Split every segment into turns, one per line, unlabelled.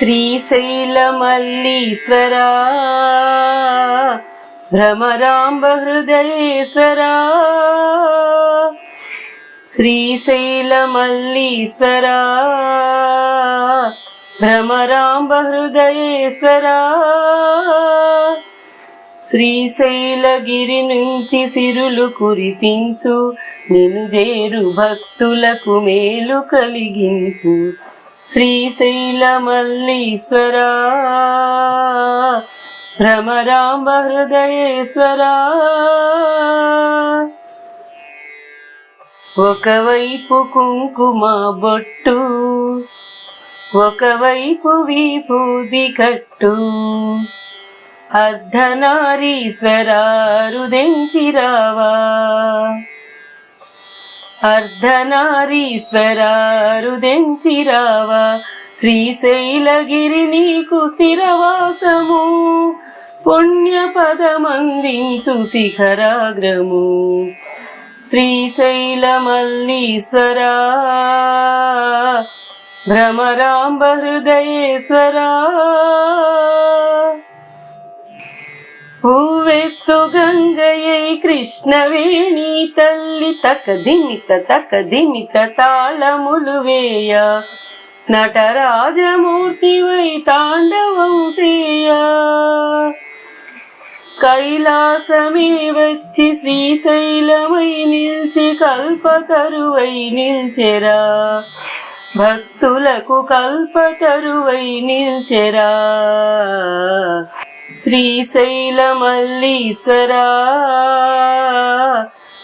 శ్రీశైలమల్లీశ్వరా భ్రమరాంబ హృదయేశ్వరా శ్రీశైలమల్లీశ్వరా భ్రమరాంబ హృదయేశ్వరా శ్రీశైలగిరి నుంచి సిరులు కురిపించు నిను చేరు భక్తులకు మేలు కలిగించు. శ్రీశైలమల్లీశ్వరా. భ్రమరాంబ హృదయేశ్వరా ఒకవైపు కుంకుమ బొట్టు ఒకవైపు విభూది కట్టు అర్ధనారీశ్వరారుదెంచిరావా. అర్ధనారీశ్వరారుదెంచిరావా శ్రీశైలగిరి నీకు స్థిరవాసము. పుణ్య పదమందించు శిఖరాగ్రము. శ్రీశైలమల్లీశ్వరా. భ్రమరాంబ హృదయేశ్వరా. వెత్తు గంగయై కృష్ణవేణి తల్లి తకదిమిత తకదిమిత తాళములు వేయ. నటరాజమూర్తివై తాండవం చేయ కైలాసమే వచ్చి శ్రీశైలమై నిల్చి కల్పతరువై నిల్చెరా. భక్తులకు కల్పతరువై నిల్చెరా. శ్రీశైలమల్లీశ్వరా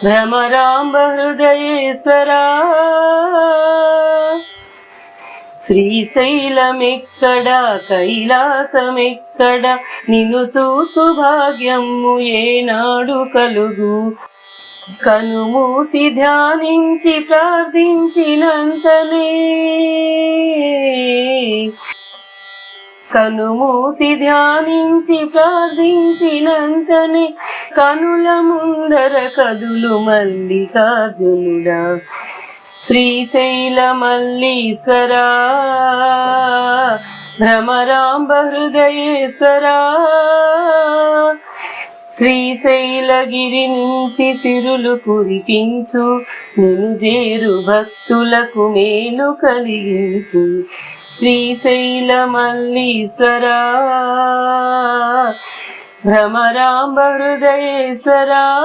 భ్రమరాంబ హృదయేశ్వరా శ్రీశైలమెక్కడ కైలాసమెక్కడ నిన్ను చూసు భాగ్యము ఏనాడు కలుగు. కనుమూసి ధ్యానించి ప్రార్థించినంతనే కనుమూసి ధ్యానించి ప్రార్థించినంతనే కనుల ముందర కదులు మల్లికార్జునుడా. శ్రీశైలమల్లీశ్వరా భ్రమరాంబ హృదయేశ్వరా శ్రీశైలగిరి నుంచి సిరులు కురిపించు నిను చేరు భక్తులకు మేలు కలిగించు. శ్రీశైలమల్లీశ్వరా. భ్రమరాంబ హృదయేశ్వరా.